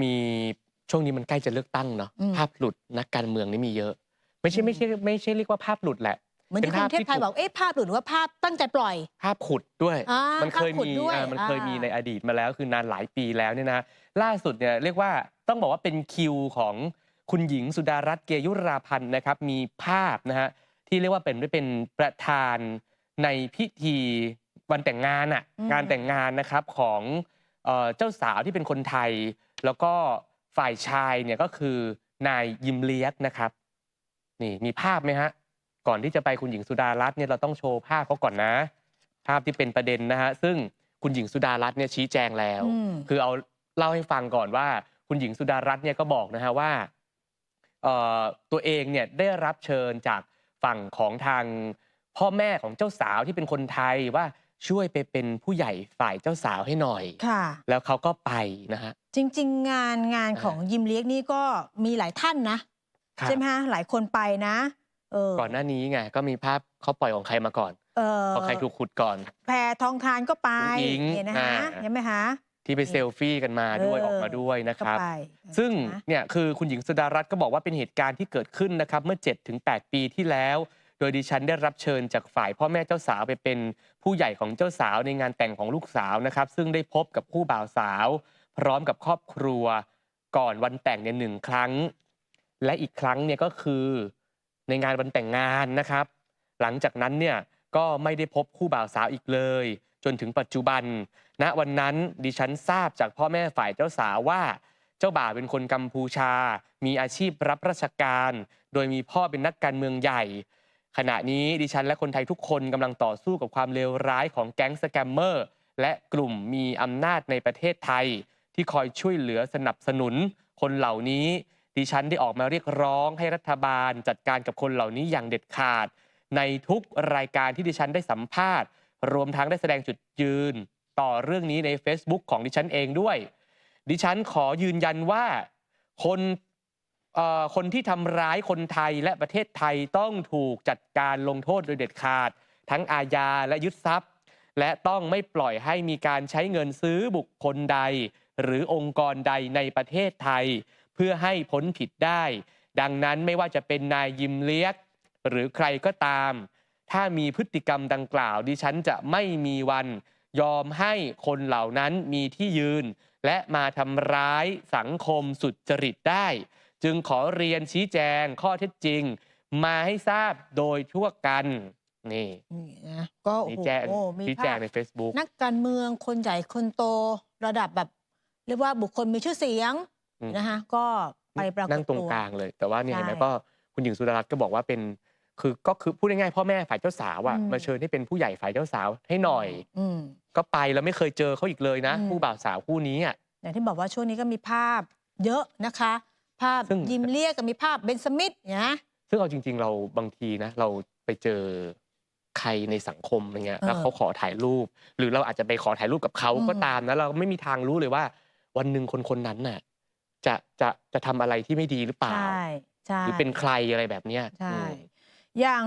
มีช่วงนี้มันใกล้จะเลือกตั้งเนาะอืม ภาพหลุดนักการเมืองนี่มีเยอะ ไม่ใช่ไม่ใช่ไม่ใช่เรียกว่าภาพหลุดแหละ เหมือนที่เป็นคุภาพณเทพที่ไทยบอก เอ๊ะภาพหลุดหรือว่าภาพตั้งใจปล่อย ภาพขุดด้วย อ่ามันเคยภาพขุดมีด้วยอ่ามันเคยมีอ่า ในอดีตมาแล้วคือนานหลายปีแล้วเนี่ยนะล่าสุดเนี่ยเรียกว่าต้องบอกว่าเป็นคิวของคุณหญิงสุดารัตน์เกยุราพันธ์นะครับ มีภาพนะฮะที่เรียกว่าเป็นได้เป็นประธานในพิธีวันแต่งงานอะอืม งานแต่งงานนะครับของเอ่อเจ้าสาวที่เป็นคนไทย แล้วก็ฝ่ายชายเนี่ยก็คือนายยิมเลียกนะครับ นี่มีภาพไหมฮะก่อนที่จะไปคุณหญิงสุดารัตน์เนี่ยเราต้องโชว์ภาพเขาก่อนนะ ภาพที่เป็นประเด็นนะฮะซึ่งคุณหญิงสุดารัตน์เนี่ยชี้แจงแล้วอืมคือเอาเล่าให้ฟังก่อนว่า คุณหญิงสุดารัตน์เนี่ยก็บอกนะฮะว่าเอ่อตัวเองเนี่ยได้รับเชิญจากฝั่งของทางพ่อแม่ของเจ้าสาวที่เป็นคนไทยว่า ช่วยไปเป็นผู้ใหญ่ฝ่ายเจ้าสาวให้หน่อย ค่ะ แล้วเขาก็ไปนะฮะ จริง ๆ งานงานอ่า ของยิมเลียกนี่ก็มีหลายท่านนะ ครับใช่ไหมฮะหลายคนไปนะเออก่อนหน้านี้ไงก็มีภาพเขาปล่อยของใครมาก่อนเออพอใครถูกขุดก่อน แพรทองทานก็ไปอุ๊งอิ๊งเนี่ยนะฮะอ่า เห็นไหมฮะ ที่ไปเซลฟี่กันมาด้วยเออ ออกมาด้วยนะคก็รับ ไปซึ่งนะ เนี่ยคือคุณหญิงสุดารัตน์ก็บอกว่าเป็นเหตุการณ์ที่เกิดขึ้นนะครับ เมื่อ7-8ปีที่แล้วโดยดิฉันได้รับเชิญจากฝ่ายพ่อแม่เจ้าสาวไปเป็นผู้ใหญ่ของเจ้าสาวในงานแต่งของลูกสาวนะครับ ซึ่งได้พบกับคู่บ่าวสาว พร้อมกับครอบครัว ก่อนวันแต่งเนี่ยหนึ่งครั้ง และอีกครั้งเนี่ยก็คือในงานวันแต่งงานนะครับ หลังจากนั้นเนี่ยก็ไม่ได้พบคู่บ่าวสาวอีกเลย จนถึงปัจจุบันณวันนั้นดิฉันทราบจากพ่อแม่ฝ่ายเจ้าสาวว่า เจ้าบ่าวเป็นคนกัมพูชา มีอาชีพรับราชการ โดยมีพ่อเป็นนักการเมืองใหญ่ ขณะนี้ดิฉันและคนไทยทุกคนกำลังต่อสู้กับความเลวร้ายของแก๊งสแกมเมอร์ และกลุ่มมีอำนาจในประเทศไทย ที่คอยช่วยเหลือสนับสนุน คนเหล่านี้ ดิฉันได้ออกมาเรียกร้องให้รัฐบาล จัดการกับคนเหล่านี้อย่างเด็ดขาด ในทุกรายการที่ดิฉันได้สัมภาษณ์ รวมทั้งได้แสดงจุดยืน ต่อเรื่องนี้ใน Facebook ของดิฉันเองด้วย ดิฉันขอยืนยันว่า คน คนที่ทำร้ายคนไทยและประเทศไทยต้องถูกจัดการลงโทษโดยเด็ดขาด ทั้งอาญาและยึดทรัพย์ และต้องไม่ปล่อยให้มีการใช้เงินซื้อบุคคลใด หรือองค์กรใดในประเทศไทย เพื่อให้พ้นผิดได้ ดังนั้นไม่ว่าจะเป็นนายยิมเลียก หรือใครก็ตาม ถ้ามีพฤติกรรมดังกล่าว ดิฉันจะไม่มีวันยอมให้คนเหล่านั้นมีที่ยืน และมาทำร้ายสังคมสุดจริตได้ จึงขอเรียนชี้แจงข้อเท็จจริง มาให้ทราบโดยทั่วกัน นี่นี่นะก็โอ้ชี้โหแจงมีชี้แจภางพใน Facebook นักการเมืองคนใหญ่คนโตระดับแบบเรียกว่าบุคคลมีชื่อเสียงอืม นะคะก็ไปปรากฏนั่งตรงตัว กลางเลย แต่ว่าเนี่ยใช่เห็นไหมก็คุณหญิงสุดารัตน์ก็บอกว่าเป็น คือก็คือพูดง่ายๆพ่อแม่ฝ่ายเจ้าสาวอะอืม มาเชิญให้เป็นผู้ใหญ่ฝ่ายเจ้าสาวให้หน่อย อืม ก็ไปแล้วไม่เคยเจอเขาอีกเลยนะอืม คู่บ่าวสาวคู่นี้อะ อย่างที่บอกว่าช่วงนี้ก็มีภาพเยอะนะคะ ภาพซึ่ง ยิมเลียกกับมีภาพเบนสมิธนะ ซึ่งเอาจริง ๆ เราบางทีนะ เราไปเจอใครในสังคมอย่างเงี้ยเออแล้วเขาขอถ่ายรูป หรือเราอาจจะไปขอถ่ายรูปกับเขาอืม ก็ตามนะเราไม่มีทางรู้เลยว่า วันหนึ่งคนคนนั้นน่ะ จะจะจะทำอะไรที่ไม่ดีหรือเปล่า ใช่ใช่ หรือเป็นใครอะไรแบบเนี้ยใช่ อืม อย่าง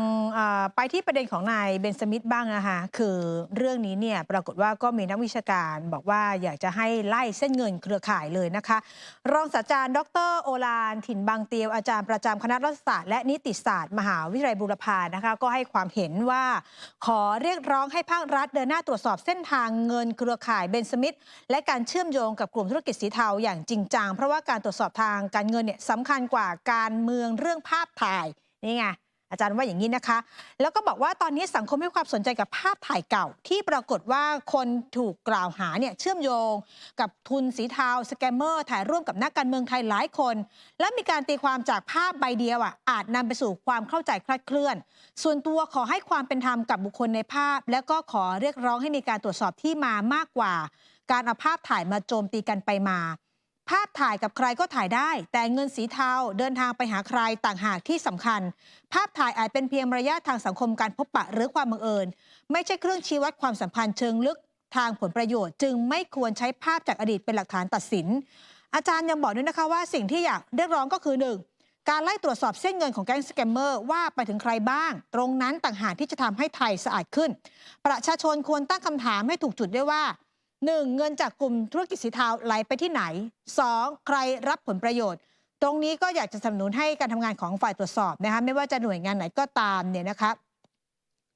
ไปที่ประเด็นของนายเบนสมิธบ้างนะคะคือเรื่องนี้เนี่ยปรากฏว่าก็มีนักวิชาการบอกว่าอยากจะให้ไล่เส้นเงินเครือข่ายเลยนะคะ รองศาสตราจารย์ ดรโอลานถิ่นบางเตียวอาจารย์ประจำคณะรัฐศาสตร์และนิติศาสตร์ มหาวิทยาลัยบูรพานะคะก็ให้ความเห็นว่าขอเรียกร้องให้ภาครัฐเดินหน้าตรวจสอบเส้นทางเงินเครือข่ายเบนสมิธและการเชื่อมโยงกับกลุ่มธุรกิจสีเทาอย่างจริงจังเพราะว่าการตรวจสอบทางการเงินเนี่ยสำคัญกว่าการเมืองเรื่องภาพถ่ายนี่ไง อาจารย์ว่าอย่างนี้นะคะ แล้วก็บอกว่าตอนนี้สังคมให้ความสนใจกับภาพถ่ายเก่า ที่ปรากฏว่าคนถูกกล่าวหาเนี่ยเชื่อมโยง กับทุนสีเทาสแกมเมอร์ถ่ายร่วมกับนักการเมืองไทยหลายคน และมีการตีความจากภาพใบเดียวอะอาจนำไปสู่ความเข้าใจคลาดเคลื่อน ส่วนตัวขอให้ความเป็นธรรมกับบุคคลในภาพ และก็ขอเรียกร้องให้มีการตรวจสอบที่มามากกว่า การเอาภาพถ่ายมาโจมตีกันไปมา ภาพถ่ายกับใครก็ถ่ายได้ แต่เงินสีเทาเดินทางไปหาใครต่างหากที่สำคัญ ภาพถ่ายอาจเป็นเพียงระยะทางสังคมการพบปะหรือความบังเอิญ ไม่ใช่เครื่องชี้วัดความสัมพันธ์เชิงลึกทางผลประโยชน์ จึงไม่ควรใช้ภาพจากอดีตเป็นหลักฐานตัดสิน อาจารย์ยังบอกด้วยนะคะว่าสิ่งที่อยากเรียกร้องก็คือหนึ่งการไล่ตรวจสอบเส้นเงินของแก๊งสแกมเมอร์ว่าไปถึงใครบ้าง ตรงนั้นต่างหากที่จะทำให้ไทยสะอาดขึ้น ประชาชนควรตั้งคำถามให้ถูกจุดด้วยว่า 1. เงินจากกลุ่มธุรกิจสีเทาไหลไปที่ไหน 2. ใครรับผลประโยชน์ ตรงนี้ก็อยากจะสนับสนุนให้การทำงานของฝ่ายตรวจสอบนะคะไม่ว่าจะหน่วยงานไหนก็ตามเนี่ยนะคะ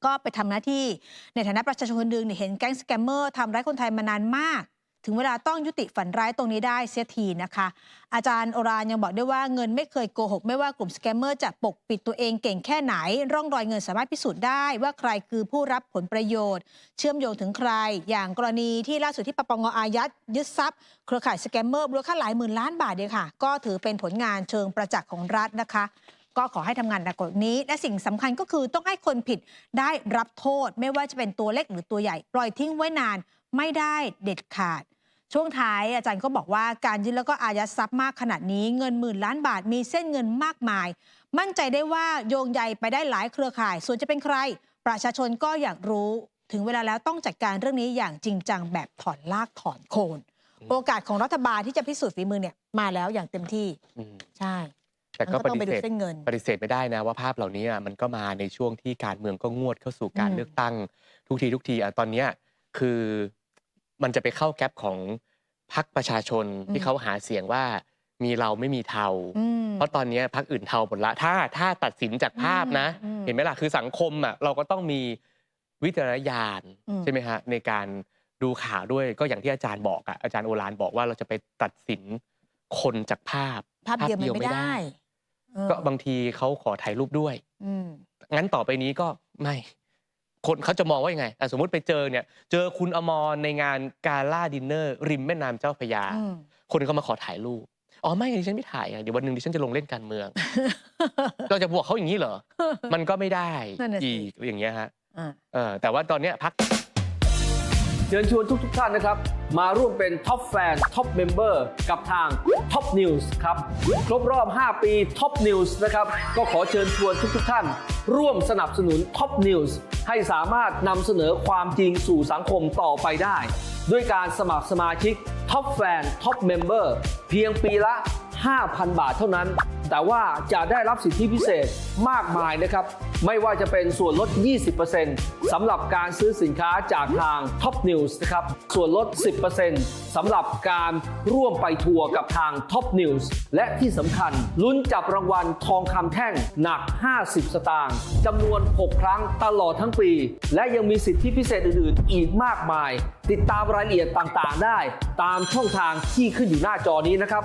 ก็ไปทำหน้าที่ในฐานะประชาชนคนหนึ่งเห็นแก๊งสแกมเมอร์ทำร้ายคนไทยมานานมาก ถึงเวลาต้องยุติฝันร้ายตรงนี้ได้เสียทีนะคะ อาจารย์โอรานยังบอกด้วยว่าเงินไม่เคยโกหก ไม่ว่ากลุ่มสแกมเมอร์จะปกปิดตัวเองเก่งแค่ไหน ร่องรอยเงินสามารถพิสูจน์ได้ว่าใครคือผู้รับผลประโยชน์ เชื่อมโยงถึงใคร อย่างกรณีที่ล่าสุดที่ปปงอายัดยึดทรัพย์ เครือข่ายสแกมเมอร์มูลค่าหลายหมื่นล้านบาทเนี่ยค่ะ ก็ถือเป็นผลงานเชิงประจักษ์ของรัฐนะคะก็ขอให้ทำงานหนักกว่านี้ และสิ่งสำคัญก็คือต้องให้คนผิดได้รับโทษ ไม่ว่าจะเป็นตัวเล็กหรือตัวใหญ่ ปล่อยทิ้งไว้นาน ไม่ได้เด็ดขาด ช่วงท้ายอาจารย์ก็บอกว่าการยึดแล้วก็อายัดทรัพย์มากขนาดนี้เงินหมื่นล้านบาทมีเส้นเงินมากมาย มั่นใจได้ว่าโยงใยไปได้หลายเครือข่าย ส่วนจะเป็นใคร ประชาชนก็อยากรู้ถึงเวลาแล้วต้องจัดการเรื่องนี้อย่างจริงจังแบบถอนลากถอนโคนอืมโอกาสของรัฐบาลที่จะพิสูจน์ฝีมือเนี่ยมาแล้วอย่างเต็มที่อืมใช่ แต่ก็มันปต้องฏิไปดูเสธเส้นเงินปฏิเสธไม่ได้นะว่าภาพเหล่านี้อะมันก็มาในช่วงที่การเมืองก็งวดเข้าสู่การอืม เลือกตั้งทุกทีทุกทีอะตอนเนี้ยคือ มันจะไปเข้าแก๊ปของพรรคประชาชนที่เขาหาเสียงว่ามีเราไม่มีเทาอืมเพราะตอนเนี้ยพรรคอื่นเทาหมดละ ถ้าถ้าตัดสินจากภาพนะอืมอืมเห็นไหมล่ะ คือสังคมอะเราก็ต้องมีวิจารณญาณอืมใช่ไหมฮะในการดูข่าวด้วยก็อย่างที่อาจารย์บอกอะอาจารย์โอฬารบอกว่าเราจะไปตัดสินคนจากภาพ ภาพเดียวมันไม่ได้เออก็บางทีเขาขอถ่ายรูปด้วยอืมงั้นต่อไปนี้ก็ไม่ คนเขาจะมองว่ายังไงอะสมมุติไปเจอเนี่ย เจอคุณอมรในงานกาล่าดินเนอร์ริมแม่น้ำเจ้าพระยาอืมคนก็มาขอถ่ายรูปอ๋อไม่ดิฉันไม่ถ่ายอะเดี๋ยววันหนึ่งดิฉันจะลงเล่นการเมือง เราจะบวกเขาอย่างนี้เหรอ มันก็ไม่ได้นั่นน่ะสิอีกอย่างเงี้ยฮะอ่าเออแต่ว่าตอนเนี้ยพัก เชิญชวนทุกๆท่านนะครับ มาร่วมเป็นท็อปแฟนท็อปเมมเบอร์กับทาง Top News ครับ ครบรอบ 5 ปี Top News นะครับ ก็ขอเชิญชวนทุกๆท่าน ร่วมสนับสนุน Top News ให้สามารถนำเสนอความจริงสู่สังคมต่อไปได้ ด้วยการสมัครสมาชิก Top Fan Top Member เพียงปีละ 5,000 บาทเท่านั้น แต่ว่าจะได้รับสิทธิพิเศษมากมายนะครับ ไม่ว่าจะเป็นส่วนลด 20%สำหรับการซื้อสินค้าจากทาง Top News นะครับ ส่วนลด 10%สำหรับการร่วมไปทัวร์กับทาง Top News และที่สำคัญ ลุ้นจับรางวัลทองคำแท่งหนัก 50 สตางค์จำนวน 6 ครั้งตลอดทั้งปี และยังมีสิทธิพิเศษอื่นๆ อีกมากมาย ติดตามรายละเอียดต่างๆ ได้ ตามช่องทางที่ขึ้นอยู่หน้าจอนี้นะครับ